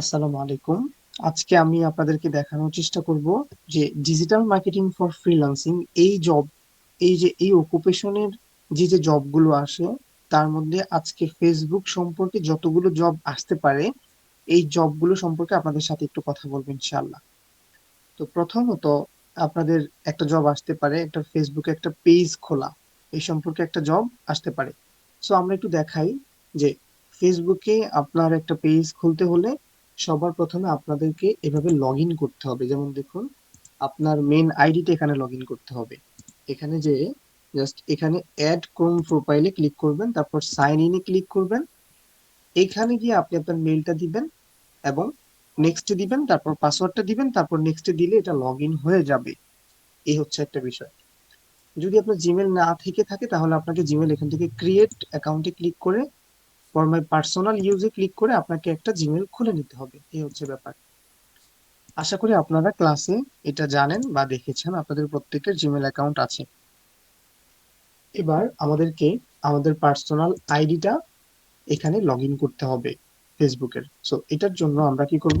আসসালামু আলাইকুম। আজকে আমি আপনাদেরকে দেখানোর চেষ্টা করব যে ডিজিটাল মার্কেটিং ফর ফ্রিল্যান্সিং এই জব এই যে, এই অকুপেশনের যে যে জবগুলো আসে, তার মধ্যে আজকে ফেসবুক সম্পর্কে যতগুলো জব আসতে পারে, এই জবগুলো সম্পর্কে আপনাদের সাথে একটু কথা বলব ইনশাআল্লাহ। তো প্রথমত আপনাদের একটা জব আসতে পারে, একটা ফেসবুকে একটা পেজ খোলা, এই সম্পর্কে একটা জব আসতে পারে। সো আমরা একটু দেখাই যে ফেসবুকে আপনার একটা পেজ খুলতে হলে সবার প্রথমে আপনাদেরকে এভাবে লগ করতে হবে। যেমন দেখুন, আপনার মেন আইডিটা এখানে লগ করতে হবে। এখানে যে জাস্ট এখানে অ্যাড ক্রোম প্রোফাইলে ক্লিক করবেন, তারপর সাইন ইনে ক্লিক করবেন। এখানে গিয়ে আপনি আপনার মেলটা দিবেন এবং নেক্সটে দিবেন, তারপর পাসওয়ার্ডটা দিবেন, তারপর নেক্সটে দিলে এটা লগ হয়ে যাবে। এই হচ্ছে একটা বিষয়। যদি আপনার জিমেল না থেকে থাকে, তাহলে আপনাকে জিমেল এখান থেকে ক্রিয়েট অ্যাকাউন্টে ক্লিক করে ফর মাই পার্সোনাল ইউজে ক্লিক করে আপনাকে একটা জিমেল খুলে নিতে হবে। এই হচ্ছে ব্যাপার। আশা করি আপনারা ক্লাসে এটা জানেন বা দেখেছেন। আপনাদের প্রত্যেকের জিমেল অ্যাকাউন্ট আছে। এবার আমাদেরকে আমাদের পার্সোনাল আইডিটা এখানে লগ করতে হবে ফেসবুকের সো এটার জন্য আমরা কি করব?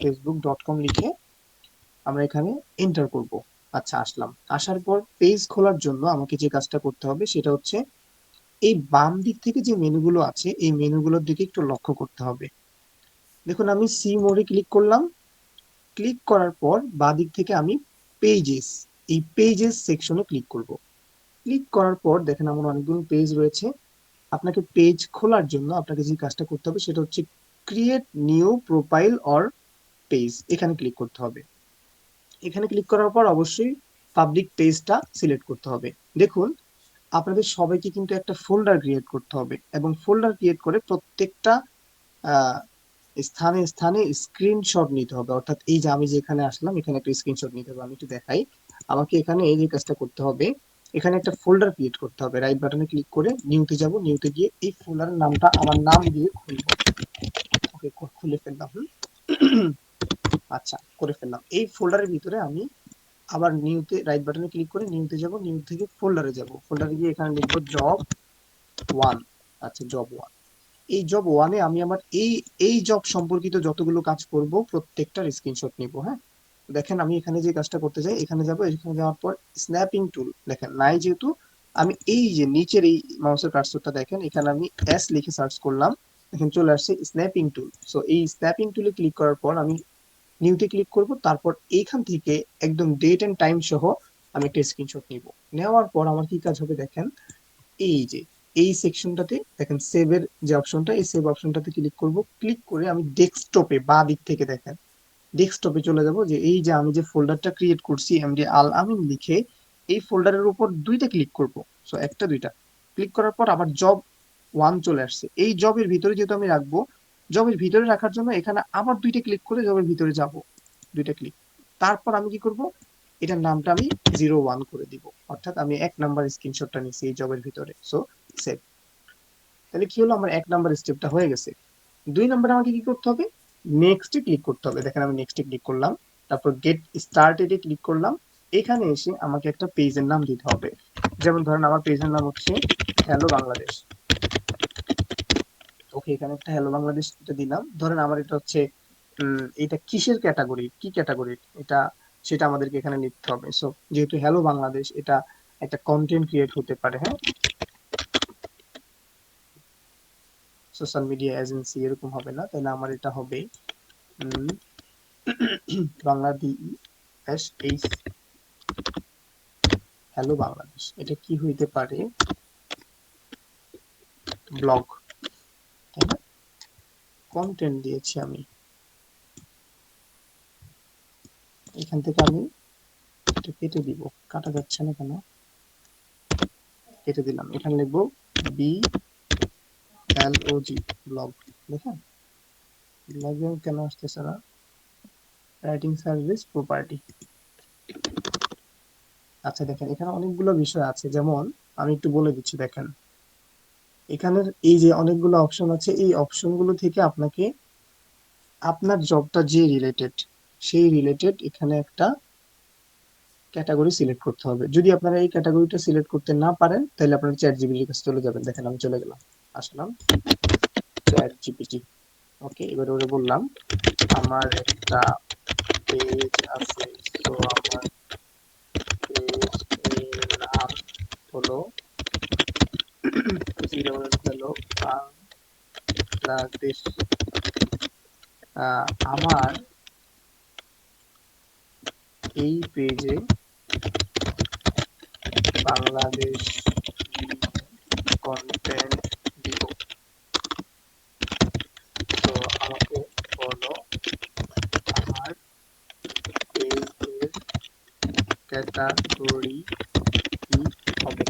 ফেসবুক ডট কম লিখে আমরা এখানে এন্টার করব। আচ্ছা আসলাম। আসার পর পেজ খোলার জন্য আমাকে যে কাজটা করতে হবে সেটা হচ্ছে এই বাম দিক থেকে যে মেনুগুলো আছে, এই মেনুগুলোর দিকে একটু লক্ষ্য করতে হবে। দেখুন, আমি সি মোডে ক্লিক করলাম। ক্লিক করার পর বা দিক থেকে আমি পেজেস এই পেজেস সেকশনে ক্লিক করব। ক্লিক করার পর দেখেন, আমার অনেকগুলো পেজ রয়েছে। আপনাকে পেজ খোলার জন্য আপনাকে যে কাজটা করতে হবে, সেটা হচ্ছে create new profile or page এখানে ক্লিক করতে হবে। এখানে ক্লিক করার পর অবশ্যই পাবলিক পেজটা সিলেক্ট করতে হবে। দেখুন আপনাদের সবাইকে কিন্তু একটা ফোল্ডার ক্রিয়েট করতে হবে এবং ফোল্ডার ক্রিয়েট করে প্রত্যেকটা স্থানে স্থানে স্ক্রিনশট নিতে হবে। অর্থাৎ এই যে আমি যেখানে আসলাম, এখানে একটা স্ক্রিনশট নিতে হবে। আমি একটু দেখাই। আমাকে এখানে এই যে কাজটা করতে হবে। এখানে একটা ফোল্ডার ক্রিয়েট করতে হবে। রাইট বাটনে ক্লিক করে নিউতে যাব। নিউতে গিয়ে এই ফোল্ডারের নামটা আমার নাম দিয়ে খুলব। ওকে খুলে ফেললাম। আচ্ছা করে ফেললাম। এই ফোল্ডারের ভিতরে আমি আবার নিউতে রাইট বাটনে ক্লিক করে নিউতে যাব নিউ থেকে ফোল্ডারে যাব। ফোল্ডারে গিয়ে এখানে লিখব জব ওয়ান আচ্ছা জব ওয়ান এই জব ওয়ানে আমি আমার এই এই জব সম্পর্কিত যতগুলো কাজ করব, প্রত্যেকটার স্ক্রিনশট নিব হ্যাঁ? দেখেন আমি এখানে যে কাজটা করতে চাই এখানে যাব, এখানে যাওয়ার পর স্ন্যাপিং টুল দেখেন, নাই যেহেতু, আমি এই যে নিচের এই মাউসের কার্সরটা দেখেন, এখানে আমি এস লিখে সার্চ করলাম এখানে চলে আসছে স্ন্যাপিং টুল সো এই স্ন্যাপিং টুলে ক্লিক করার পর আমি নিউতে ক্লিক করব, তারপর এইখান থেকে একদম ডেট এন্ড টাইম সহ আমি একটা স্ক্রিনশট নিব। নেওয়ার পর আমার কি কাজ হবে দেখেন, এই যে, এই সেকশনটাতে দেখেন সেভের যে অপশনটা এই সেভ অপশনটাতে ক্লিক করব। ক্লিক করে আমি ডেস্কটপে বা দিক থেকে দেখেন ডেস্কটপে চলে যাব যে, এই যে আমি যে ফোল্ডারটা ক্রিয়েট করছি এমডি আল আমিন লিখে এই ফোল্ডারের উপর দুইটা ক্লিক করব। সো একটা, দুইটা। ক্লিক করার পর আবার জব ওয়ান চলে আসছে। এই জবের ভিতরে যেহেতু আমি রাখব জবের ভিতরে রাখার জন্য এখানে আবার দুইটা ক্লিক করে জবের ভিতরে যাব। দুইটা ক্লিক তারপর আমি কি করব? এটার নামটা আমি জিরো ওয়ান করে দিব। অর্থাৎ আমি এক নাম্বার স্ক্রিনশটটা নিছি এই জবের ভিতরে। সো সেভ তাহলে কি হলো? আমার এক নাম্বার স্টেপটা হয়ে গেছে। দুই নাম্বার আমাকে কি করতে হবে? নেক্সটে ক্লিক করতে হবে। দেখেন আমি নেক্সটে ক্লিক করলাম। তারপর গেট স্টার্টেডে ক্লিক করলাম। এখানে এসে আমাকে একটা পেজের নাম দিতে হবে। যেমন ধরেন আমার পেজের নাম হচ্ছে হ্যালো বাংলাদেশ ওকে এখানে একটা হ্যালো বাংলাদেশ এটা দিলাম। ধরেন আমার এটা হচ্ছে এটা কিসের ক্যাটাগরি কি ক্যাটাগরি এটা, সেটা আমাদেরকে এখানে লিখতে হবে। সো যেহেতু হ্যালো বাংলাদেশ এটা একটা কন্টেন্ট ক্রিয়েট হতে পারে হ্যাঁ? সোশ্যাল মিডিয়া এজেন্সি এরকম হবে না, তাহলে আমার এটা হবে বাংলাদেশ হ্যালো বাংলাদেশ এটা কি হইতে পারে? ব্লগ কন্টেন্ট দিয়েছি আমি। এখান থেকে আমি কেটে দিব। কাটা যাচ্ছে না কেন? কেটে দিলাম। এখানে লিখব বি এল ও জি ব্লগ দেখেন ব্লগে কেন আসতেছে না? রাইটিং সার্ভিস প্রপার্টি আচ্ছা দেখেন, এখানে অনেকগুলো বিষয় আছে। যেমন, আমি একটু বলে দিচ্ছি, দেখেন। এখানের এই যে অনেকগুলো অপশন আছে, এই অপশনগুলো থেকে আপনাকে আপনার জবটা যে রিলেটেড সেই রিলেটেড এখানে একটা ক্যাটাগরি সিলেক্ট করতে হবে। যদি আপনারা এই ক্যাটাগরিটা সিলেক্ট করতে না পারেন, তাহলে আপনারা চ্যাট জিপিটির কাছে চলে যাবেন। দেখেন, আমি চলে গেলাম, আসলাম। চ্যাট জিপিটি ওকে এবার ওরে বললাম, আমার একটা পেজ আছে, তো আমার পেজ নাম হলো জিরো হলো বাংলাদেশ আহ, আমার এই পেজে বাংলাদেশ কন্টেন্ট দিব তো আমাকে বলো আমার পেজের ক্যাটাগরি কি হবে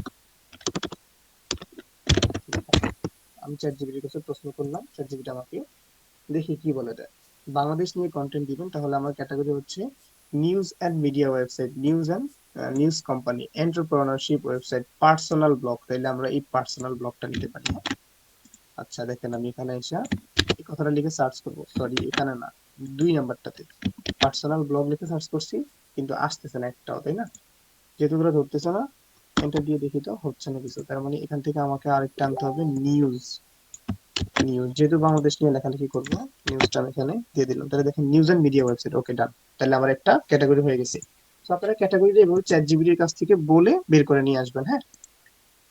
আমি চ্যাট জিবিটির কাছে প্রশ্ন করলাম চ্যাট জিবিটি আমাকে, দেখি কি বলে দেয়? বাংলাদেশ নিয়ে কন্টেন্ট দিবেন, তাহলে আমার ক্যাটাগরি হচ্ছে news and media website news and news company entrepreneurship website personal blog তাইলে আমরা এই পার্সোনাল ব্লগটা নিতে পারি। আচ্ছা দেখেন আমি এখানে এসে এই কথাটা লিখে সার্চ করব। সরি এখানে না, দুই নাম্বারটাতে পার্সোনাল ব্লগ লিখে সার্চ করছি, কিন্তু আসতেছে না একটাও, তাই না? যেহেতু ধরতেছে না এন্টার দিয়ে দেখি তো, হচ্ছে না কিছু। তার মানে এখান থেকে আমাকে আরেকটা আনতে হবে নিউজ নিউজ যেহেতু বাংলাদেশ নিয়ে লেখালেখি করব নিউজটা আমি এখানে দিয়ে দিলাম। তাহলে দেখেন news and media website okay done তাহলে আমার একটা ক্যাটাগরি হয়ে গেছে। তো আপনারা ক্যাটাগরিটা এভাবে চ্যাট জিবিটির কাছ থেকে বলে বের করে নিয়ে আসবেন হ্যাঁ?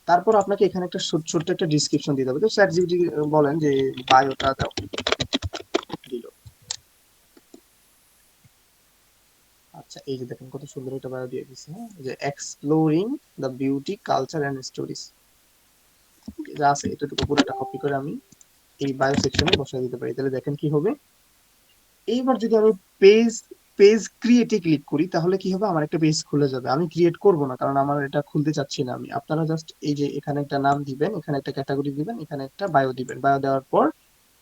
তারপর আপনাকে এখানে একটা ছোট- ছোট্ট একটা ডিসক্রিপশন দিতে হবে। তো চ্যাট জিবিটি বলেন যে বায়োটা দাও দিল আচ্ছা এই যে দেখেন কত সুন্দর বায়ো দিয়ে হ্যাঁ? যে exploring the beauty culture and stories যা আছে এটুকু পুরোটা কপি করে আমি এই বায়ো সেকশনে দিতে পারি। তাহলে দেখেন কি হবে? এইবার যদি আমি পেজ পেজ ক্রিয়েটে ক্লিক করি, তাহলে কি হবে? আমার একটা পেজ খুলে যাবে। আমি ক্রিয়েট করব না, কারণ আমার এটা খুলতে চাচ্ছি না আমি। আপনারা জাস্ট এই যে এখানে একটা নাম দিবেন, এখানে একটা ক্যাটাগরি দিবেন, এখানে একটা বায়ো দিবেন। বায়ো দেওয়ার পর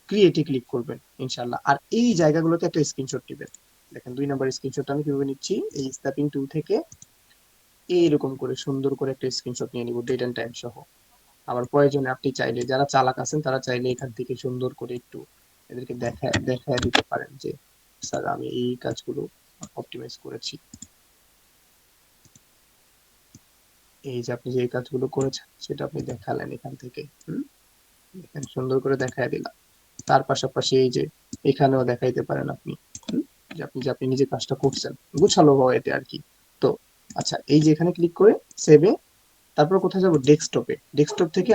ক্রিয়েটে ক্লিক করবেন ইনশাল্লাহ আর এই জায়গাগুলোতে একটা স্ক্রিনশট দিবেন। দেখেন, দুই নাম্বার স্ক্রিনশট আমি কীভাবে নিচ্ছি? এই স্ন্যাপিং টুল থেকে এইরকম করে সুন্দর করে একটা স্ক্রিনশট নিয়ে নিব ডেট এন্ড টাইম সহ। আবার প্রয়োজনে আপনি চাইলে, যারা চালাক আছেন, তারা চাইলে এখান থেকে সুন্দর করে একটু এদেরকে দেখা দেখা দিতে পারেন যে, স্যার, আমি এই কাজগুলো অপটিমাইজ করেছি। এই যে আপনি যে এই কাজগুলো করেছেন, সেটা আপনি দেখালেন এখান থেকে, হুম? সুন্দর করে দেখায় দিলাম। তার পাশাপাশি এই যে, এখানেও দেখাইতে পারেন আপনি? যে আপনি যে আপনি নিজে কাজটা করছেন, গুছালো এতে আর কি। তো আচ্ছা এই যে এখানে ক্লিক করে সেভে তারপর কোথায় যাব? ডেস্কটপে ডেস্কটপ থেকে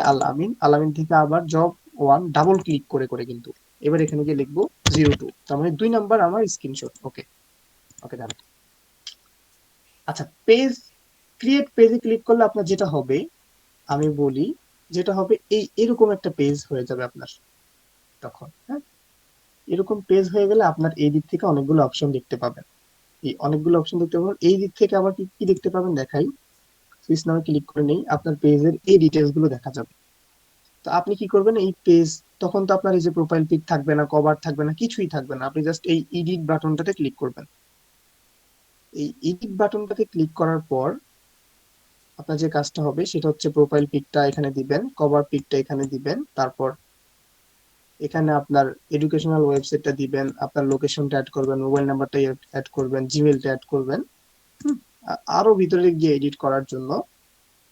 আলামিন থেকে আবার জব ওয়ান ডাবল ক্লিক করে করে কিন্তু। এবার এখানে গিয়ে লিখব জিরো টু তার মানে দুই নাম্বার আমার স্ক্রিনশট ওকে ওকে ডান আচ্ছা পেজ ক্রিয়েট পেজে ক্লিক করলে আপনার যেটা হবে, আমি বলি, যেটা হবে এই, এরকম একটা পেজ হয়ে যাবে আপনার। তখন হ্যাঁ? এরকম পেজ হয়ে গেলে আপনার এই দিক থেকে অনেকগুলো অপশন দেখতে পাবেন। এই অনেকগুলো অপশন দেখতে পাবেন। এই দিক থেকে আবার কি দেখতে পাবেন দেখাই। সুইচ নামে ক্লিক করে নেই আপনার পেজের এই ডিটেলসগুলো দেখা যাবে। তো আপনি কি করবেন? এই পেজ তখন তো আপনার এই যে প্রোফাইল পিক থাকবে না কভার থাকবে না, কিছুই থাকবে না। আপনি জাস্ট এই এডিট বাটনটাতে ক্লিক করবেন। এই এডিট বাটনটাতে ক্লিক করার পর আপনার যে কাজটা হবে, সেটা হচ্ছে প্রোফাইল পিকটা এখানে দিবেন কভার পিকটা এখানে দিবেন, তারপর এখানে আপনার এডুকেশনাল ওয়েবসাইটটা দিবেন, আপনার লোকেশনটা অ্যাড করবেন মোবাইল নাম্বারটা অ্যাড করবেন জিমেলটা অ্যাড করবেন। আরও ভিতরে গিয়ে এডিট করার জন্য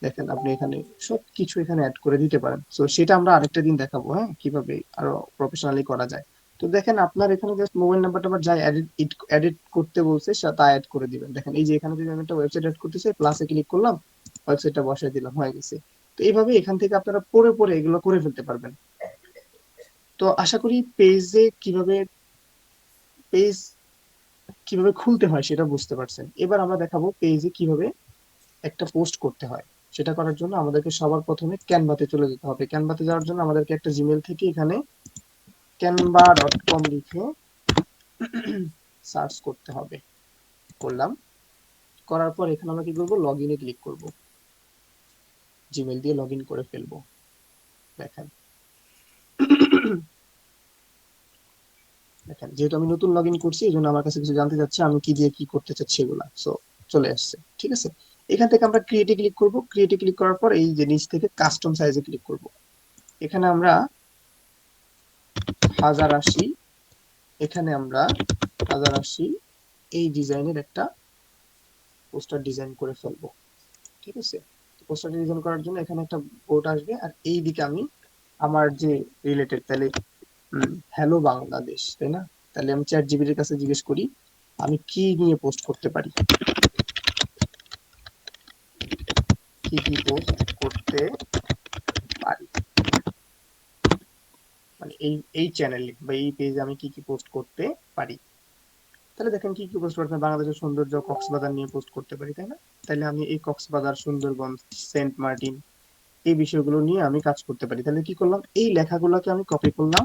দেখেন আপনি এখানে সব কিছু এখানে অ্যাড করে দিতে পারেন। তো সেটা আমরা আরেকটা দিন দেখাবো হ্যাঁ কীভাবে আরও প্রফেশনালি করা যায়। তো দেখেন আপনার এখানে জাস্ট মোবাইল নাম্বারটা আবার যা এডিট এডিট করতে বলছে, সে তা অ্যাড করে দিবেন। দেখেন এই যে এখানে যদি আমি একটা ওয়েবসাইট অ্যাড করতে চাই প্লাসে ক্লিক করলাম ওয়েবসাইটটা বসাই দিলাম, হয়ে গেছে। তো এইভাবে এখান থেকে আপনারা পরে পরে এগুলো করে ফেলতে পারবেন। তো আশা করি পেজে কীভাবে পেজ কীভাবে খুলতে হয় সেটা বুঝতে পারছেন। এবার আমরা দেখাবো পেজে কীভাবে একটা পোস্ট করতে হয়। সেটা করার জন্য আমাদেরকে সবার প্রথমে ক্যানভাতে চলে যেতে হবে। ক্যানভাতে যাওয়ার জন্য আমাদেরকে একটা জিমেল থেকে এখানে ক্যানভা ডট কম লিখে সার্চ করতে হবে। করলাম। করার পর এখানে আমরা কি করব? লগ ইনে ক্লিক করব। জিমেল দিয়ে লগ ইন করে ফেলব। দেখেন। দেখেন, যেহেতু আমি নতুন লগ ইন করছি, এই জন্য আমার কাছে কিছু জানতে চাচ্ছে, আমি কি দিয়ে কি করতে চাচ্ছি এগুলা। সো চলে আসছে, ঠিক আছে? এখান থেকে আমরা ক্রিয়েটে ক্লিক করব। ক্রিয়েটে ক্লিক করার পর এই যে নিচ থেকে কাস্টম সাইজে ক্লিক করব। এখানে আমরা হাজার আশি, এখানে আমরা হাজার আশি এই ডিজাইনের একটা পোস্টার ডিজাইন করে ফেলব, ঠিক আছে? পোস্টার ডিজাইন করার জন্য এখানে একটা বোর্ড আসবে, আর এই দিকে আমি আমার যে রিলেটেড তাহলে হ্যালো বাংলাদেশ, তাই না? তাহলে আমি চ্যাট জিবিটির কাছে জিজ্ঞেস করি, আমি কি নিয়ে পোস্ট করতে পারি? কি কি পোস্ট করতে পারি? মানে এই এই চ্যানেলে বা এই পেজে আমি কি কি পোস্ট করতে পারি? তাহলে দেখেন কি কি পোস্ট করতে বাংলাদেশের সৌন্দর্য কক্সবাজার নিয়ে পোস্ট করতে পারি, তাই না? তাহলে আমি এই কক্সবাজার, সুন্দরবন, সেন্ট মার্টিন এই বিষয়গুলো নিয়ে আমি কাজ করতে পারি। তাহলে কি করলাম? এই লেখাগুলোকে আমি কপি করলাম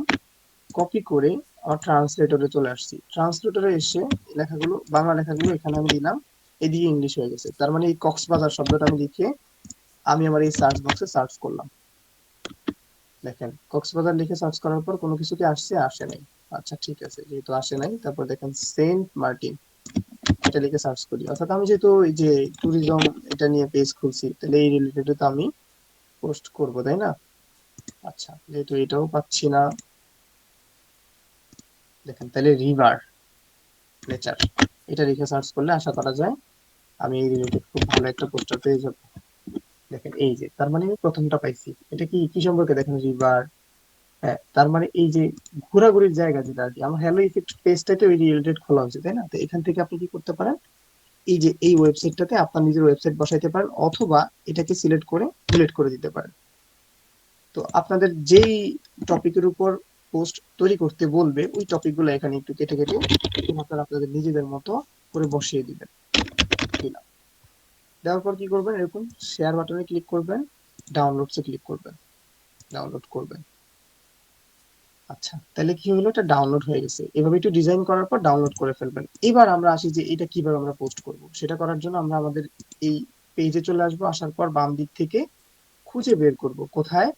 কপি করে আমার ট্রান্সলেটরে চলে আসছি। ট্রান্সলেটরে এসে লেখাগুলো, বাংলা লেখাগুলো এখানে আমি দিলাম, এদিকে ইংলিশ হয়ে গেছে। তার মানে এই কক্সবাজার শব্দটা আমি লিখে আমি আমার এই সার্চ বক্সে সার্চ করলাম। দেখেন, কক্সবাজার লিখে সার্চ করার পর কোনো কিছু কি আসছে, আসে নাই। আচ্ছা ঠিক আছে, যেহেতু আসে নাই, তারপর দেখেন সেন্ট মার্টিন, এটা লিখে সার্চ করি। অর্থাৎ আমি যেহেতু এই যে ট্যুরিজম এটা নিয়ে পেজ খুলছি, তাহলে এই রিলেটেড তো আমি পোস্ট করব, তাই না? আচ্ছা যেহেতু এটাও পাচ্ছি না দেখেন, তাহলে রিভার নেচার এটা লিখে সার্চ করলে আশা করা যায় আমি এই রিলেটেড খুব ভালো একটা পোস্টার পেয়ে যাব। দেখেন, এই যে, তার মানে আমি প্রথমটা পাইছি। এটা কি কি সম্পর্কে দেখেন রিভার হ্যাঁ তার মানে এই যে ঘোরাঘুরির জায়গা যেটা আর কি, আমার হ্যালো ইফেক্ট পেজটাতে ওই রিলেটেড খোলা হয়েছে, তাই না? তো এখান থেকে আপনি কি করতে পারেন? এই যে, এই ওয়েবসাইটটাতে আপনার নিজের ওয়েবসাইট বসাইতে পারেন, অথবা এটাকে সিলেক্ট করে ডিলিট করে দিতে পারেন। তো আপনাদের যেই টপিকের উপর পোস্ট তৈরি করতে বলবে, ওই টপিকগুলো এখানে একটু কেটে কেটে আপনারা আপনাদের নিজেদের মতো করে বসিয়ে দিবেন। দেওয়ার পর কি করবেন? এরকম শেয়ার বাটনে ক্লিক করবেন ডাউনলোডসে ক্লিক করবেন ডাউনলোড করবেন। আচ্ছা তাহলে কি হলো? এটা ডাউনলোড হয়ে গেছে। এভাবে একটু ডিজাইন করার পর ডাউনলোড করে ফেলবেন। এবার আমরা আসি যে এটা কীভাবে আমরা পোস্ট করব। সেটা করার জন্য আমরা আমাদের এই পেজে চলে আসব। আসার পর বাম দিক থেকে খুঁজে বের করব। কোথায়?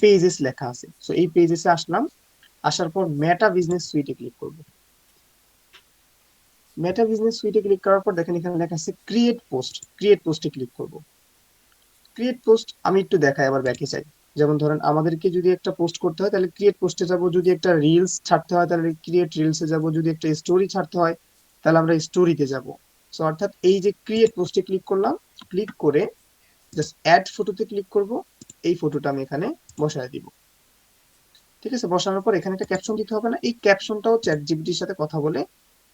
পেজেস লেখা আছে। সো এই পেজেসে আসলাম। আসার পর মেটা বিজনেস সুইটে ক্লিক করব। মেটা বিজনেস সুইটে ক্লিক করার পর দেখেন এখানে লেখা আছে ক্রিয়েট পোস্ট ক্রিয়েট পোস্টে ক্লিক করব। ক্রিয়েট পোস্ট আমি একটু দেখাই আবার ব্যাকে চাই। যেমন ধরেন আমাদেরকে যদি একটা পোস্ট করতে হয়, তাহলে ক্রিয়েট পোস্টে যাব। যদি একটা রিলস ছাড়তে হয়, তাহলে ক্রিয়েট রিলসে যাব। যদি একটা স্টোরি ছাড়তে হয়, তাহলে আমরা স্টোরিতে যাব। সো অর্থাৎ এই যে ক্রিয়েট পোস্টে ক্লিক করলাম ক্লিক করে জাস্ট অ্যাড ফটোতে ক্লিক করব। এই ফটোটা আমি এখানে বসায় দিব। ঠিক আছে? বসানোর পর এখানে একটা ক্যাপশন দিতে হবে না। এই ক্যাপশনটাও চ্যাট জিপিটির সাথে কথা বলে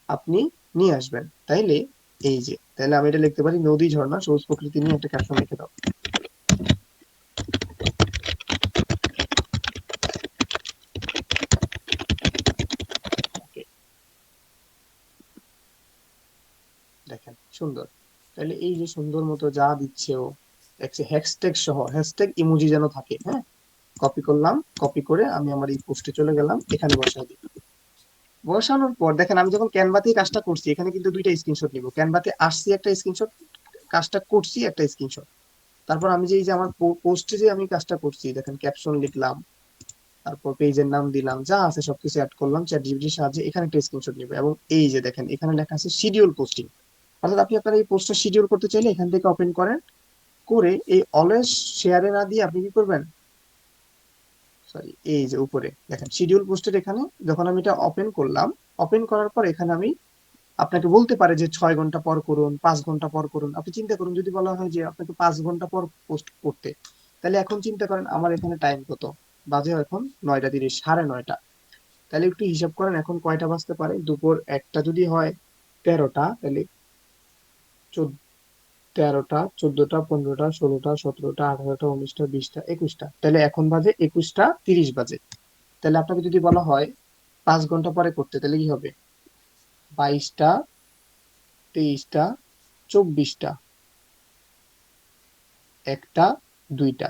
আপনি নিয়ে আসবেন। তাইলে এই যে তাহলে আমি এটা লিখতে পারি, নদী ঝর্ণা, সবুজ প্রকৃতি নিয়ে একটা ক্যাপশন লিখে দাও। দেখেন, সুন্দর। তাহলে এই যে সুন্দর মতো যা দিচ্ছে ও হ্যাশট্যাগ সহ হ্যাশট্যাগ ইমোজি যেন থাকে হ্যাঁ? কপি করলাম কপি করে আমি আমার এই পোস্টে চলে গেলাম, এখানে বসাই দিই বসানোর পর দেখেন, আমি যখন ক্যানভাতে কাজটা করছি, এখানে কিন্তু দুইটা স্ক্রিনশট নিব। ক্যানভাতে আসছি একটা স্ক্রিনশট কাজটা করছি একটা স্ক্রিনশট তারপর আমি যে এই যে আমার পোস্টে যে আমি কাজটা করছি, দেখেন ক্যাপশন লিখলাম, তারপর পেজের নাম দিলাম, যা আছে সবকিছু অ্যাড করলাম চ্যাট জিপিটির সাহায্যে এখানে একটা স্ক্রিনশট নিব। এবং এই যে দেখেন, এখানে লেখা আছে শিডিউল পোস্টিং অর্থাৎ আপনি আপনার এই পোস্টটা শিডিউল করতে চাইলে এখান থেকে ওপেন করেন করে এই অলওয়েজ শেয়ারে না দিয়ে আপনি কি করবেন? সরি এই যে উপরে, দেখেন শিডিউল পোস্টের এখানে, যখন আমি এটা ওপেন করলাম ওপেন করার পর এখানে আমি আপনাকে বলতে পারে যে ছয় ঘণ্টা পর করুন, পাঁচ ঘণ্টা পর করুন। আপনি চিন্তা করুন, যদি বলা হয় যে আপনাকে পাঁচ ঘণ্টা পর পোস্ট করতে, তাহলে এখন চিন্তা করেন আমার এখানে টাইম কত? বাজে এখন নয়টা তিরিশ, সাড়ে নয়টা। তাহলে একটু হিসাব করেন, এখন কয়টা বাজতে পারে? দুপুর একটা যদি হয় তেরোটা, তাহলে চোদ্দ তেরোটা, চোদ্দটা, পনেরোটা, ষোলোটা, সতেরোটা, আঠারোটা, উনিশটা, বিশটা, একুশটা। তাহলে এখন বাজে একুশটা তিরিশ বাজে। তাহলে আপনাকে যদি বলা হয় পাঁচ ঘণ্টা পরে করতে, তাহলে কি হবে? বাইশটা, তেইশটা, চব্বিশটা, একটা, দুইটা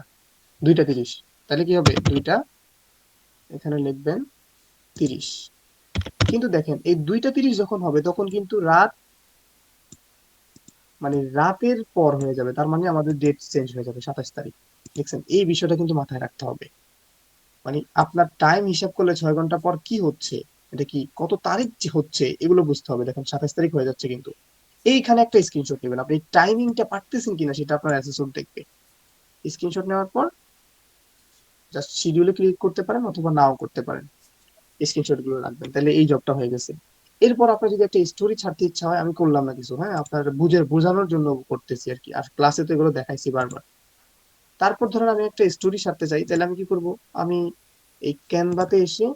দুইটা তিরিশ। তাহলে কি হবে? দুইটা, এখানে লিখবেন তিরিশ। কিন্তু দেখেন, এই দুইটা তিরিশ যখন হবে, তখন কিন্তু রাত মানে রাতের পর হয়ে যাবে, তার মানে আমাদের ডেট চেঞ্জ হয়ে যাবে সাতাশ তারিখ। দেখছেন? এই বিষয়টা কিন্তু মাথায় রাখতে হবে। মানে আপনার টাইম হিসাব করলে ছয় ঘণ্টা পর কি হচ্ছে? এটা কি কত তারিখ যে হচ্ছে, এগুলো বুঝতে হবে। দেখেন, সাতাশ তারিখ হয়ে যাচ্ছে কিন্তু। এইখানে একটা স্ক্রিনশট নেবেন। আপনি টাইমিংটা পারতেছেন কিনা সেটা আপনার অ্যাসেসর দেখবে। স্ক্রিনশট নেওয়ার পর জাস্ট শিডিউলে ক্লিক করতে পারেন অথবা নাও করতে পারেন। স্ক্রিনশটগুলো রাখবেন। তাহলে এই জবটা হয়ে গেছে। এরপর আপনার যদি একটা স্টোরি ছাড়তে ইচ্ছা হয়, আমি করলাম না কিছু হ্যাঁ? আপনার বুঝে, বোঝানোর জন্য করতেছি আর কি। আর ক্লাসে তো এগুলো দেখাইছি বারবার। তারপর ধরেন আমি একটা স্টোরি ছাড়তে চাই, তাহলে আমি কি করব? আমি এই ক্যানভাতে এসে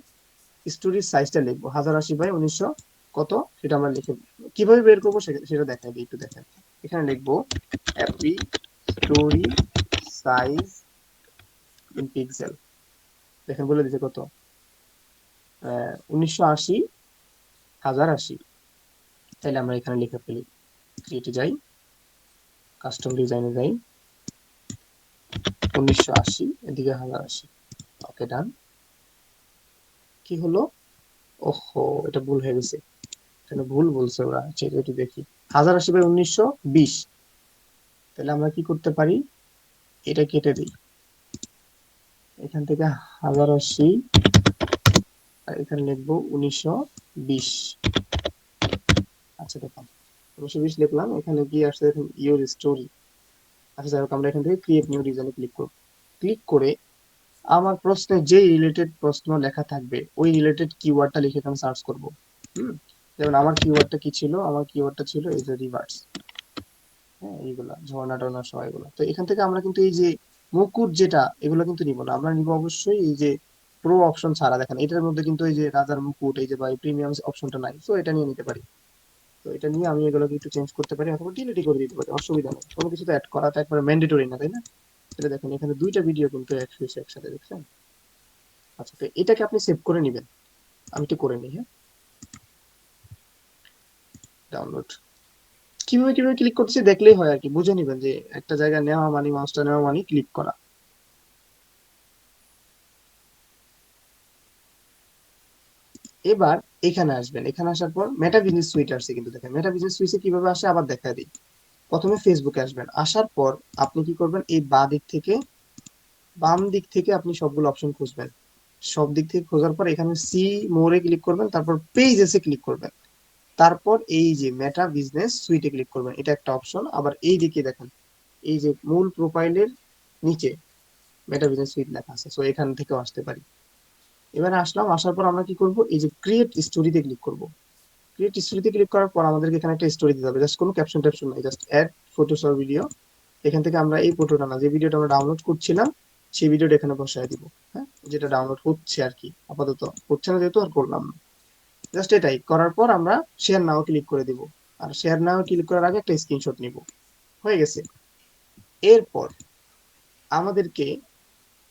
স্টোরির সাইজটা লিখব। হাজার আশি বাই উনিশশো কত? সেটা আমরা লিখে, কীভাবে বের করব সেটা দেখাই দিই, একটু দেখাই। এখানে লিখব অ্যাপি স্টোরি সাইজ ইন পিক্সেল দেখেন বলে দিতে কত? উনিশশো আশি হাজার আশি। তাহলে আমরা এখানে লিখে ফেলি। ক্রিয়েটে যাই। কাস্টম ডিজাইনে যাই। উনিশশো আশি, এদিকে হাজার আশি। ওকে ডান কি হলো? ওহো, এটা ভুল হয়ে গেছে। এখানে ভুল বলছে ওরা। চেক একটু দেখি। হাজার আশি বাই উনিশশো বিশ। তাহলে আমরা কি করতে পারি? এটা কেটে দিই। এখান থেকে হাজার আশি এখানে লিখব উনিশশো বিশ। আচ্ছা দেখুন উনিশশো বিশ লিখলাম। এখানে গিয়ে আসছে? দেখুন ইউর স্টোরি আচ্ছা যাই হোক, আমরা এখান থেকে ক্রিয়েট নিউ ডিজাইনে ক্লিক করব। ক্লিক করে আমার প্রশ্নে যে রিলেটেড প্রশ্ন লেখা থাকবে, ওই রিলেটেড কিওয়ার্ডটা লিখে এখানে সার্চ করব। হুম? যেমন, আমার কিওয়ার্ডটা কি ছিল? আমার কিওয়ার্ডটা ছিল এই যে রিভার্স হ্যাঁ এইগুলা, ঝর্ণা টর্ণা সহ এগুলো। তো এখান থেকে আমরা কিন্তু এই যে মুকুট যেটা, এগুলো কিন্তু নিব না। আমরা নিব অবশ্যই এই যে প্রো অপশন ছাড়া, দেখেন, এটার মধ্যে কিন্তু এই যে রাজার মুকুট এই যে বা প্রিমিয়াম অপশনটা নাই তো এটা নিয়ে নিতে পারি। তো এটা নিয়ে আমি এগুলোকে একটু চেঞ্জ করতে পারি অথবা ডিলিটই করে দিতে পারি, অসুবিধা নেই। কোনো কিছু তো অ্যাড করা তো একবারে ম্যান্ডেটরি না, তাই না? এটা দেখেন, এখানে দুইটা ভিডিও কিন্তু এক হয়েছে একসাথে, দেখছেন? আচ্ছা তো এটাকে আপনি সেভ করে নেবেন। আমি একটু করে নিই হ্যাঁ? ডাউনলোড কীভাবে কীভাবে ক্লিক করতেছি দেখলেই হয় আর কি, বুঝে নিবেন যে একটা জায়গায় নেওয়া মানে মাউসটা নেওয়া মানে ক্লিক করা। এবার এখানে আসবেন। এখানে আসার পর মেটা বিজনেস সুইট আসছে কিন্তু দেখেন। মেটা বিজনেস সুইটে কীভাবে আসে আবার দেখা দিই। প্রথমে ফেসবুকে আসবেন। আসার পর আপনি কি করবেন? এই বা দিক থেকে, বাম দিক থেকে আপনি সবগুলো অপশন খুঁজবেন। সব দিক থেকে খোঁজার পর এখানে সি মোরে ক্লিক করবেন, তারপর পেজেসে ক্লিক করবেন। তারপর এই যে মেটা বিজনেস সুইটে ক্লিক করবেন। এটা একটা অপশন আবার এই দিকে দেখেন, এই যে মূল প্রোফাইলের নিচে মেটা বিজনেস সুইট লেখা আছে। সো এখান থেকেও আসতে পারি। এবারে আসলাম, আসার পর আমরা কি করব? এই যে ক্রিয়েট স্টোরিতে ক্লিক করব। ক্রিয়েট স্টোরিতে ক্লিক করার পর আমাদেরকে এখানে একটা স্টোরি দিতে হবে। জাস্ট কোনো ক্যাপশন ট্যাপশন নাই just add photos or video এখান থেকে আমরা এই ফটোটা না, যে ভিডিওটা আমরা ডাউনলোড করছিলাম, সেই ভিডিওটা এখানে বসায় দিব হ্যাঁ? যেটা ডাউনলোড হচ্ছে আর কি, আপাতত। হচ্ছে না যেহেতু আর করলাম না। জাস্ট এটাই, করার পর আমরা শেয়ার নাও ক্লিক করে দিব। আর শেয়ার নাও ক্লিক করার আগে একটা স্ক্রিনশট নিব। হয়ে গেছে। এরপর আমাদেরকে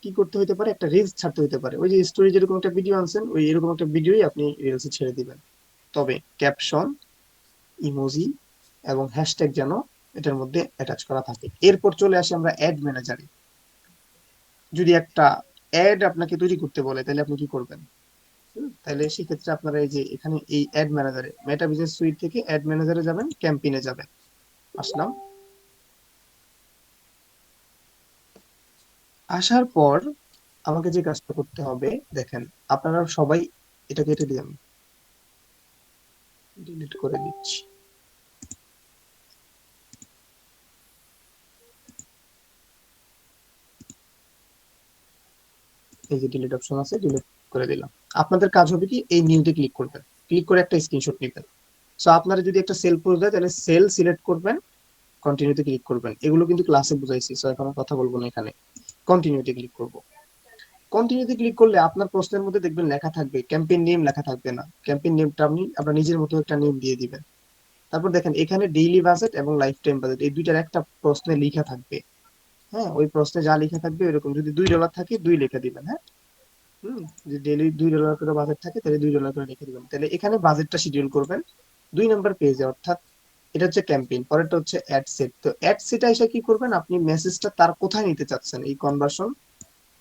কি করতে হতে পারে? একটা রিলস ছাড়তে হতে পারে। ওই যে স্টোরি যেরকম একটা ভিডিও আনছেন, ওই এরকম একটা ভিডিওই আপনি রিলসে ছেড়ে দিবেন। তবে ক্যাপশন ইমোজি এবং হ্যাশট্যাগ যেন এটার মধ্যে অ্যাটাচ করা থাকে। এরপর চলে আসি আমরা অ্যাড ম্যানেজারে যদি একটা অ্যাড আপনাকে তৈরি করতে বলে, তাহলে আপনি কি করবেন? তাহলে সেক্ষেত্রে আপনারা এই যে এখানে এই অ্যাড ম্যানেজারে মেটা বিজনেস সুইট থেকে অ্যাড ম্যানেজারে যাবেন ক্যাম্পেইনে যাবেন। আসলাম। আসার পর আমাকে যে কাজটা করতে হবে, দেখেন, আপনারা সবাই এটা কেটে দিই আমি ডিলিট করে দিচ্ছি। এই যে ডিলিট অপশন আছে ডিলিট করে দিলাম। আপনাদের কাজ হবে কি, এই নিউতে ক্লিক করবেন। ক্লিক করে একটা স্ক্রিনশট নেবেন। সো আপনারা যদি একটা সেল পোস্ট দেয়, তাহলে সেল সিলেক্ট করবেন কন্টিনিউতে ক্লিক করবেন। এগুলো কিন্তু ক্লাসে বুঝাইছি সো এখন কথা বলব না এখানে। কন্টিনিউতে ক্লিক করব। কন্টিনিউতে ক্লিক করলে আপনার প্রশ্নের মধ্যে দেখবেন লেখা থাকবে ক্যাম্পেইন নেম লেখা থাকবে না। ক্যাম্পেইন নেমটা আপনি, আপনার নিজের মতো একটা নেম দিয়ে দিবেন। তারপর দেখেন, এখানে ডেইলি বাজেট এবং লাইফ টাইম বাজেট এই দুইটার একটা প্রশ্নে লেখা থাকবে। হ্যাঁ ওই প্রশ্নে যা লেখা থাকবে এরকম যদি দুই ডলার থাকে, দুই লেখা দিবেন হ্যাঁ? হুম, যদি ডেইলি দুই ডলার করে বাজেট থাকে, তাহলে দুই ডলার করে লিখে দিবেন। তাহলে এখানে বাজেটটা শিডিউল করবেন। দুই নাম্বার পেজে অর্থাৎ এটা হচ্ছে ক্যাম্পেইন পরেরটা হচ্ছে অ্যাড সেট তো অ্যাড সেট এসে কি করবেন? আপনি মেসেজটা তার কোথায় নিতে চাচ্ছেন? এই কনভার্সন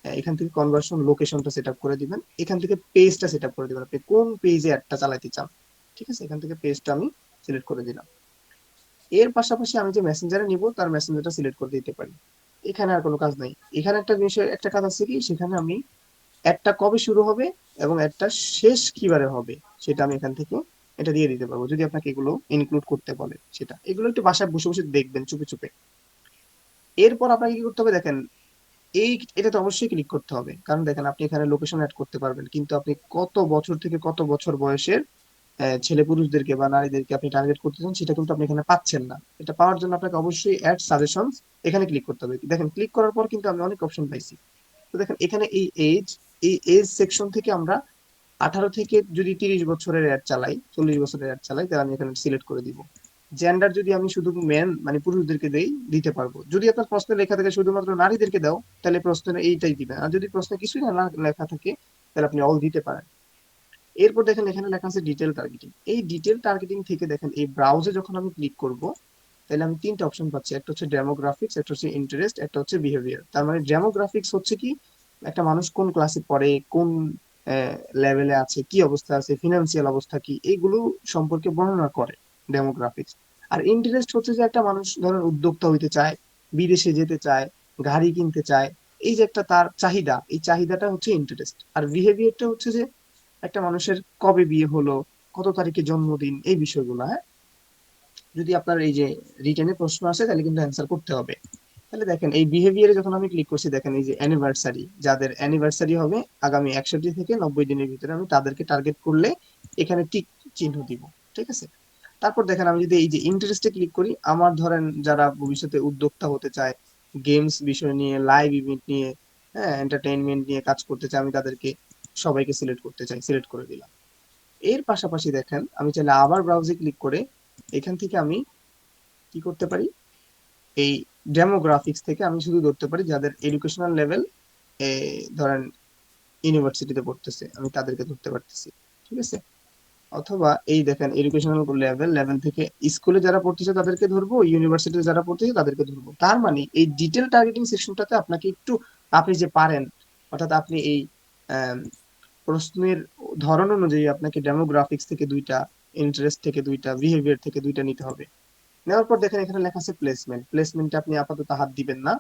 এখান থেকে কনভার্সন লোকেশনটা সেট করে দিবেন। এখান থেকে পেজটা সেট করে দিবেন আপনি। কোন পেজে অ্যাডটা চালাতে চান? ঠিক আছে? এখান থেকে পেজটা আমি সিলেক্ট করে দিলাম। এর পাশাপাশি আমি যে মেসেঞ্জারে নিব, তার মেসেঞ্জারটা সিলেক্ট করে দিতে পারি। এখানে আর কোনো কাজ নাই। এখানে একটা বিষয়, একটা কাজ আছে কি? সেখানে আমি অ্যাডটা কবে শুরু হবে এবং একটা শেষ কিবারে হবে, সেটা আমি এখান থেকে এটা দিয়ে দিতে পারব, যদি আপনাকে এগুলো ইনক্লুড করতে বলে সেটা। এগুলো একটু বাসায় বসে বসে দেখবেন চুপে চুপে। এরপর আপনাকে কি করতে হবে দেখেন, এই এটাতে অবশ্যই ক্লিক করতে হবে। কারণ দেখেন আপনি এখানে লোকেশন অ্যাড করতে পারবেন, কিন্তু আপনি কত বছর থেকে কত বছর বয়সের ছেলে পুরুষদেরকে বা নারীদেরকে আপনি টার্গেট করতেছেন সেটা কিন্তু আপনি এখানে পাচ্ছেন না। এটা পাওয়ার জন্য আপনাকে অবশ্যই অ্যাড সাজেশনস এখানে ক্লিক করতে হবে। দেখেন ক্লিক করার পর কিন্তু আমি অনেক অপশন পাইছি। তো দেখেন এখানে এই এজ এই এজ সেকশন থেকে আমরা আঠারো থেকে যদি তিরিশ বছরের অ্যাড চালাই, চল্লিশ বছরের অ্যাড চালাই, তাহলে আমি এখানে সিলেক্ট করে দিব। জেন্ডার যদি আমি শুধু মেন মানে পুরুষদেরকে দেই, দিতে পারব। যদি আপনার প্রশ্নে লেখা থাকে শুধুমাত্র নারীদেরকে দাও, তাহলে প্রশ্নে এইটাই দিবেন আর যদি প্রশ্নে কিছুই না লেখা থাকে, তাহলে আপনি অল দিতে পারেন। এরপর দেখেন এখানে লেখা আছে ডিটেল টার্গেটিং এই ডিটেল টার্গেটিং থেকে দেখেন, এই ব্রাউজে যখন আমি ক্লিক করব, তাহলে আমি তিনটা অপশন পাচ্ছি। একটা হচ্ছে ডেমোগ্রাফিক্স একটা হচ্ছে ইন্টারেস্ট একটা হচ্ছে বিহেভিয়ার তার মানে ডেমোগ্রাফিক্স হচ্ছে কি, একটা মানুষ কোন ক্লাসে পড়ে, কোন লেভেলে আছে, কি অবস্থা আছে ফিনান্সিয়াল অবস্থা কি এইগুলো সম্পর্কে বর্ণনা করে ডেমোগ্রাফিক্স আর ইন্টারেস্ট হচ্ছে যে একটা মানুষ ধরেন উদ্যোক্তা হইতে চায়, বিদেশে যেতে চায়, গাড়ি কিনতে চায়, এই যে একটা তার চাহিদা, এই চাহিদাটা হচ্ছে ইন্টারেস্ট আর বিহেভিয়ারটা হচ্ছে যে একটা মানুষের কবে বিয়ে হলো, কত তারিখে জন্মদিন, এই বিষয়গুলো হ্যাঁ? যদি আপনার এই যে রিটেনে প্রশ্ন আসে, তাহলে কিন্তু অ্যান্সার করতে হবে। তাহলে দেখেন, এই বিহেভিয়ারে যখন আমি ক্লিক করছি, দেখেন এই যে অ্যানিভার্সারি যাদের অ্যানিভার্সারি হবে আগামী একষট্টি থেকে নব্বই দিনের ভিতরে আমি তাদেরকে টার্গেট করলে এখানে টিক চিহ্ন দিব, ঠিক আছে? তারপর দেখেন, আমি যদি এই যে ইন্টারেস্টে ক্লিক করি, আমার ধরেন যারা ভবিষ্যতে উদ্যোক্তা হতে চায় গেমস বিষয় নিয়ে লাইভ ইভেন্ট নিয়ে হ্যাঁ এন্টারটেইনমেন্ট নিয়ে কাজ করতে চাই আমি তাদেরকে সবাইকে সিলেক্ট করতে চাই সিলেক্ট করে দিলাম। এর পাশাপাশি দেখেন, আমি চাইলে আবার ব্রাউজে ক্লিক করে এখান থেকে আমি কি করতে পারি? এই ডেমোগ্রাফিক্স থেকে আমি শুধু ধরতে পারি যাদের এডুকেশনাল লেভেল ধরেন ইউনিভার্সিটিতে পড়তেছে, আমি তাদেরকে ধরতে পারতেছি, ঠিক আছে? অথবা এই দেখেন এডুকেশনাল লেভেল লেভেল থেকে স্কুলে যারা পড়তেছে তাদেরকে ধরবো ইউনিভার্সিটিতে যারা পড়তেছে তাদেরকে ধরবো। তার মানে এই ডিটেল টার্গেটিং সেকশনটাতে আপনাকে একটু আপনি যে পারেন, অর্থাৎ আপনি এই প্রশ্নের ধরন অনুযায়ী আপনাকে ডেমোগ্রাফিক্স থেকে দুইটা ইন্টারেস্ট থেকে দুইটা বিহেভিয়ার থেকে দুইটা নিতে হবে। নেওয়ার পর দেখেন এখানে লেখা আছে প্লেসমেন্ট প্লেসমেন্টে আপনি আপাতত হাত দিবেন না।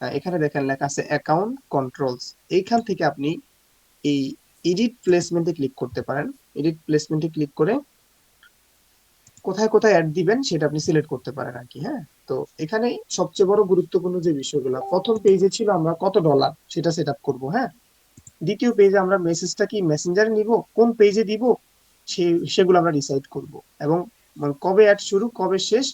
এখানে দেখেন লেখা আছে অ্যাকাউন্ট কন্ট্রোলস এইখান থেকে আপনি এই এডিট প্লেসমেন্টে ক্লিক করতে পারেন। এডিট প্লেসমেন্টে ক্লিক করে কোথায় কোথায় অ্যাড দিবেন সেটা আপনি সিলেক্ট করতে পারেন আর কি হ্যাঁ? তো এখানে সবচেয়ে বড় গুরুত্বপূর্ণ যে বিষয়গুলো, প্রথম পেজে ছিল আমরা কত ডলার সেটা সেট আপ করব হ্যাঁ? দ্বিতীয় পেজে আমরা মেসেজটা কি মেসেঞ্জারে নিব? কোন পেজে দিব? সে, সেগুলো আমরা ডিসাইড করব। এবং মানে কবে অ্যাড শুরু, কবে শেষ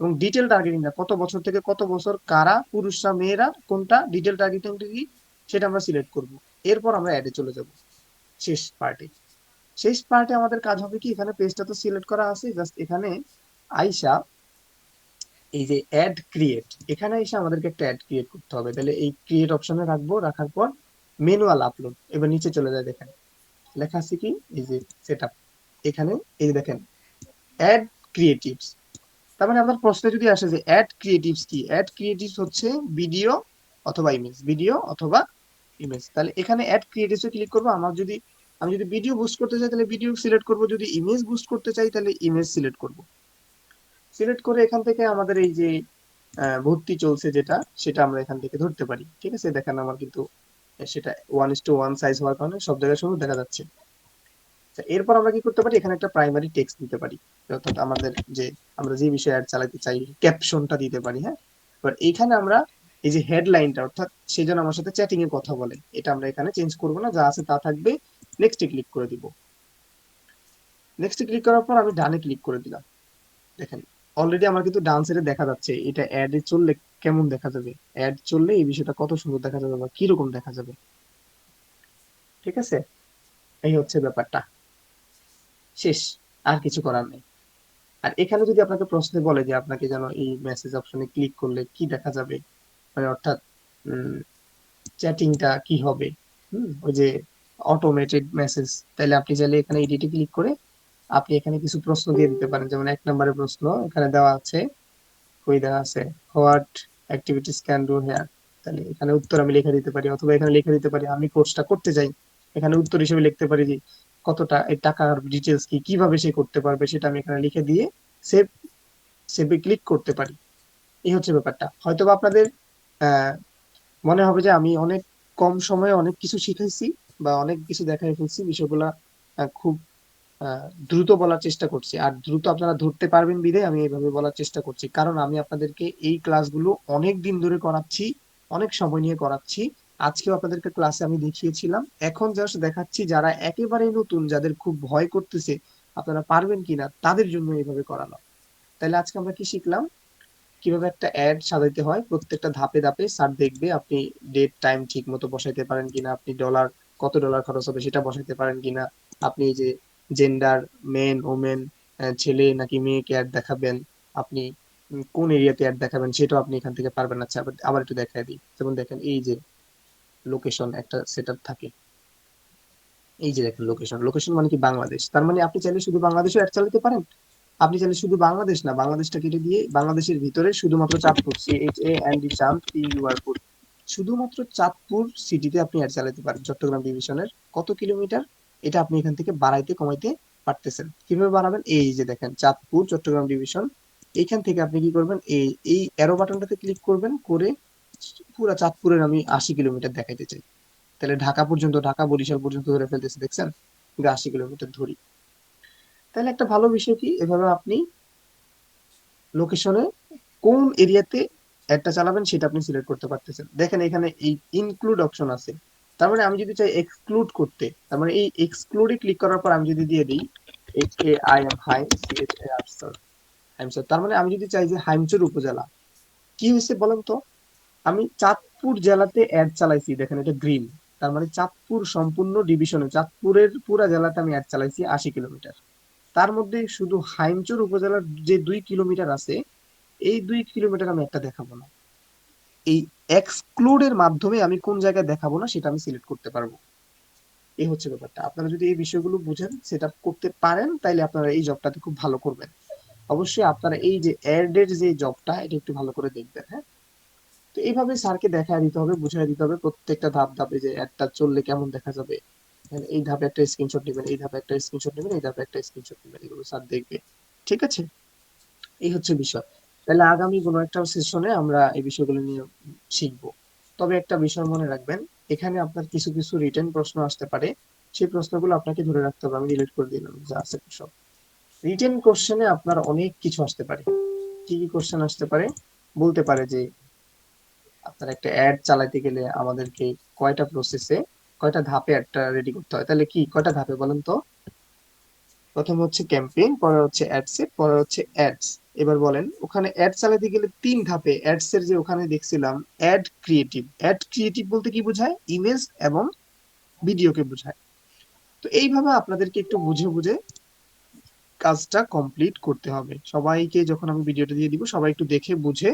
এবং ডিটেল টার্গেটিংটা কত বছর থেকে কত বছর, কারা, পুরুষরা, মেয়েরা, কোনটা ডিটেল টার্গেটিং কি, সেটা আমরা সিলেক্ট করব। এরপর আমরা অ্যাডে চলে যাব, শেষ পার্টে শেষ পার্টে আমাদের কাজ হবে কি, এখানে পেজটা তো সিলেক্ট করা আছে জাস্ট এখানে আইসা এই যে অ্যাড ক্রিয়েট এখানে এসে আমাদেরকে একটা অ্যাড ক্রিয়েট করতে হবে। তাহলে এই ক্রিয়েট অপশনে রাখব, রাখার পর ম্যানুয়াল আপলোড এবার নিচে চলে যায় দেখেন। লেখা আছে কি, এই যে সেট এখানে, এই দেখেন অ্যাড ক্রিয়েটিভস তার মানে আপনার প্রশ্নে যদি আসে যে অ্যাড ক্রিয়েটিভস কি? অ্যাড ক্রিয়েটিভস হচ্ছে ভিডিও অথবা ইমেজ ভিডিও অথবা ইমেজ তাহলে এখানে অ্যাড ক্রিয়েটিভসে ক্লিক করব। আমার যদি, আমি যদি ভিডিও বুস্ট করতে চাই, তাহলে ভিডিও সিলেক্ট করব। যদি ইমেজ বুস্ট করতে চাই, তাহলে ইমেজ সিলেক্ট করব। সিলেক্ট করে এখান থেকে আমাদের এই যে ভর্তি চলছে যেটা, সেটা আমরা এখান থেকে ধরতে পারি। ঠিক আছে? দেখেন আমার কিন্তু, সেটা one is to one size হওয়ার কারণে সব জায়গায় শুধু দেখা যাচ্ছে। এরপর আমরা কি করতে পারি? এখানে একটা প্রাইমারি টেক্সট দিতে পারি। অর্থাৎ আমাদের যে, আমরা যে বিষয়ে অ্যাড চালাতে চাই ক্যাপশনটা দিতে পারি হ্যাঁ? এবার এইখানে আমরা এই যে হেডলাইনটা অর্থাৎ সেই জন্য আমার সাথে চ্যাটিং এ কথা বলে, এটা আমরা এখানে চেঞ্জ করব না, যা আছে তা থাকবে। নেক্সটে ক্লিক করে দিব। নেক্সটে ক্লিক করার পর আমি ডানে ক্লিক করে দিলাম। দেখেন অলরেডি আমার কিন্তু ডান সাইডে দেখা যাচ্ছে, এটা অ্যাড এ চললে কেমন দেখা যাবে? অ্যাড চললে এই বিষয়টা কত সুন্দর দেখা যাবে বা কীরকম দেখা যাবে? ঠিক আছে? এই হচ্ছে ব্যাপারটা। শেষ, আর কিছু করার নেই। আর এখানে যদি আপনাকে প্রশ্নে বলে যে আপনাকে যেন এই মেসেজ অপশনে ক্লিক করলে কি দেখা যাবে? মানে অর্থাৎ চ্যাটিংটা কি হবে? হুম, ওই যে অটোমেটেড মেসেজ তাহলে আপনি চাইলে এখানে এডিটে ক্লিক করে আপনি এখানে কিছু প্রশ্ন দিয়ে দিতে পারেন। যেমন এক নম্বরের প্রশ্ন, এখানে দেওয়া আছে ওই দেওয়া আছে? What activities can do here তাহলে এখানে উত্তর আমি লিখে দিতে পারি, অথবা এখানে লিখে দিতে পারি, আমি কোর্সটা করতে চাই। এখানে উত্তর হিসেবে লিখতে পারি যে কতটা এই টাকার ডিটেলস কি, কীভাবে সে করতে পারবে সেটা আমি এখানে লিখে দিয়ে সেভ সেভে ক্লিক করতে পারি। এই হচ্ছে ব্যাপারটা। হয়তো আপনাদের মনে হবে যে আমি অনেক কম সময়ে অনেক কিছু শিখাইছি বা অনেক কিছু দেখাই ফেলছি বিষয়গুলা খুব দ্রুত বলার চেষ্টা করছি। আর দ্রুত আপনারা ধরতে পারবেন বিধে, আমি এইভাবে বলার চেষ্টা করছি। কারণ আমি আপনাদেরকে এই ক্লাসগুলো অনেক দিন ধরে করাচ্ছি, অনেক সময় নিয়ে করাচ্ছি। আজকেও আপনাদেরকে ক্লাসে আমি দেখিয়েছিলাম। এখন জাস্ট দেখাচ্ছি যারা একেবারে নতুন, যাদের খুব ভয় করতেছে, আপনারা পারবেন কিনা, তাদের জন্য এইভাবে করানো। তাহলে আজকে আমরা কি শিখলাম? কীভাবে একটা অ্যাড সাজাইতে হয়, প্রত্যেকটা ধাপে ধাপে স্যার দেখবে আপনি ডেট টাইম ঠিক মতো বসাইতে পারেন কিনা, আপনি ডলার কত ডলার খরচ হবে সেটা বসাইতে পারেন কিনা, আপনি যে জেন্ডার মেন ওমেন ছেলে নাকি মেয়েকে অ্যাড দেখাবেন, আপনি কোন এরিয়াতে অ্যাড দেখাবেন সেটাও আপনি এখান থেকে পারবেন আচ্ছা আবার আবার একটু দেখাই দিই। যেমন দেখেন, এই যে লোকেশন একটা সেট থাকে। এই যে দেখেন লোকেশন লোকেশন মানে কি বাংলাদেশ? তার মানে আপনি চাইলে শুধু বাংলাদেশও অ্যাড চালাতে পারেন। আপনি চাইলে শুধু বাংলাদেশ না, বাংলাদেশটা কেটে দিয়ে বাংলাদেশের ভিতরে শুধুমাত্র Chandpur C H A N D Chand P U R pur শুধুমাত্র চাঁদপুর সিটিতে আপনি অ্যাড চালাতে পারেন, চট্টগ্রাম ডিভিশনের কত কিলোমিটার? এটা আপনি এখান থেকে বাড়াইতে, কমাইতে পারতেছেন। কীভাবে বাড়াবেন? এই যে দেখেন, চাঁদপুর, চট্টগ্রাম ডিভিশন এখান থেকে আপনি কি করবেন? এই এই অ্যারো বাটনটাতে ক্লিক করবেন, করে পুরো চাঁদপুরের আমি আশি কিলোমিটার দেখাইতে চাই। তাহলে ঢাকা পর্যন্ত, ঢাকা বরিশাল পর্যন্ত ধরে ফেলতেছে, দেখছেন? আশি কিলোমিটার ধরি। তাহলে একটা ভালো বিষয় কি? এভাবে আপনি লোকেশনে কোন এরিয়াতে একটা চালাবেন সেটা আপনি সিলেক্ট করতে পারতেছেন। দেখেন এখানে এই ইনক্লুড অপশন আছে। তার মানে আমি যদি চাই এক্সক্লুড করতে, তার মানে এই এক্সক্লুডে ক্লিক করার পর আমি যদি দিয়ে দিই A I M Hai C H A R sir Haimchar তার মানে আমি যদি চাই যে হাইমচর উপজেলা, কি হয়েছে বলেন তো? আমি চাঁদপুর জেলাতে অ্যাড চালাইছি, দেখেন এটা গ্রিন তার মানে চাঁদপুর সম্পূর্ণ ডিভিশনে চাঁদপুরের পুরা জেলাতে আমি অ্যাড চালাইছি আশি কিলোমিটার তার মধ্যে শুধু হাইমচর উপজেলার যে দুই কিলোমিটার আছে, এই দুই কিলোমিটার আমি একটা দেখাবো না। এই এক্সক্লুডের মাধ্যমে আমি কোন জায়গায় দেখাবো না, সেটা আমি সিলেক্ট করতে পারব। এই হচ্ছে ব্যাপারটা। আপনারা যদি এই বিষয়গুলো বুঝেন সেটা করতে পারেন, তাইলে আপনারা এই জবটাতে খুব ভালো করবেন। অবশ্যই আপনারা এই যে অ্যাডের যে জবটা এটা একটু ভালো করে দেখবেন হ্যাঁ? তো এইভাবে স্যারকে দেখায় দিতে হবে, বুঝিয়ে দিতে হবে প্রত্যেকটা ধাপ ধাপে যে অ্যাডটা চললে কেমন দেখা যাবে। মানে এই ধাপে একটা স্ক্রিনশট নেবেন, এই ধাপে একটা স্ক্রিনশট নেবেন, এই ধাপে একটা স্ক্রিনশট নেবেন, এগুলো স্যার দেখবে। ঠিক আছে? এই হচ্ছে বিষয়। তাহলে আগামী কোনো একটা সেশনে আমরা এই বিষয়গুলো নিয়ে শিখব। তবে একটা বিষয় মনে রাখবেন, এখানে আপনার কিছু কিছু রিটার্ন প্রশ্ন আসতে পারে। সেই প্রশ্নগুলো আপনাকে ধরে রাখতে হবে, আমি ডিলিট করে দিলাম, যা আছে সব। রিটেন কোশ্চেনে আপনার অনেক কিছু আসতে পারে। কি কি কোশ্চেন আসতে পারে? বলতে পারে যে আপনার একটা অ্যাড চালাতে গেলে আমাদেরকে কয়টা প্রসেসে কয়টা ধাপে একটা রেডি করতে হয়? তাহলে কি, কয়টা ধাপে বলেন তো? প্রথম হচ্ছে ক্যাম্পেইন পরে হচ্ছে অ্যাডসেট পরে হচ্ছে অ্যাডস এবার বলেন, ওখানে অ্যাড চালাতে গেলে তিন ধাপে অ্যাডস এর যে ওখানে দেখছিলাম অ্যাড ক্রিয়েটিভ অ্যাড ক্রিয়েটিভ বলতে কি বোঝায়? ইমেজ এবং ভিডিওকে বোঝায়। তো এইভাবে আপনাদেরকে একটু বুঝে বুঝে কাজটা কমপ্লিট করতে হবে। সবাইকে যখন আমি ভিডিওটা দিয়ে দিব, সবাই একটু দেখে বুঝে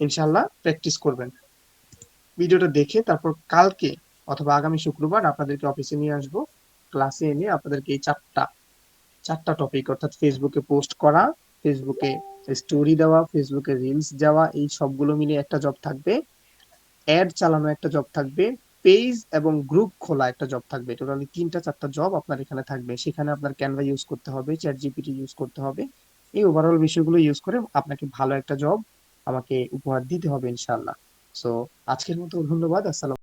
ইনশাল্লাহ প্র্যাকটিস করবেন। ভিডিওটা দেখে তারপর কালকে অথবা আগামী শুক্রবার আপনাদেরকে অফিসে নিয়ে আসব। ক্লাসে এনে আপনাদেরকে এই চারটা চারটা টপিক অর্থাৎ ফেসবুকে পোস্ট করা ফেসবুকে স্টোরি দেওয়া ফেসবুকে রিলস দেওয়া এই সবগুলো মিলে একটা জব থাকবে। অ্যাড চালানো একটা জব থাকবে। পেজ এবং গ্রুপ খোলা একটা জব থাকবে। টোটালি তিনটা, চারটা জব আপনার এখানে থাকবে। সেখানে আপনার ক্যানভা ইউজ করতে হবে চ্যাট জিপিটি ইউজ করতে হবে। এই ওভারঅল বিষয়গুলো ইউজ করে আপনাকে ভালো একটা জব আমাকে উপহার দিতে হবে ইনশাল্লাহ সো আজকের মতো ধন্যবাদ আসসালাম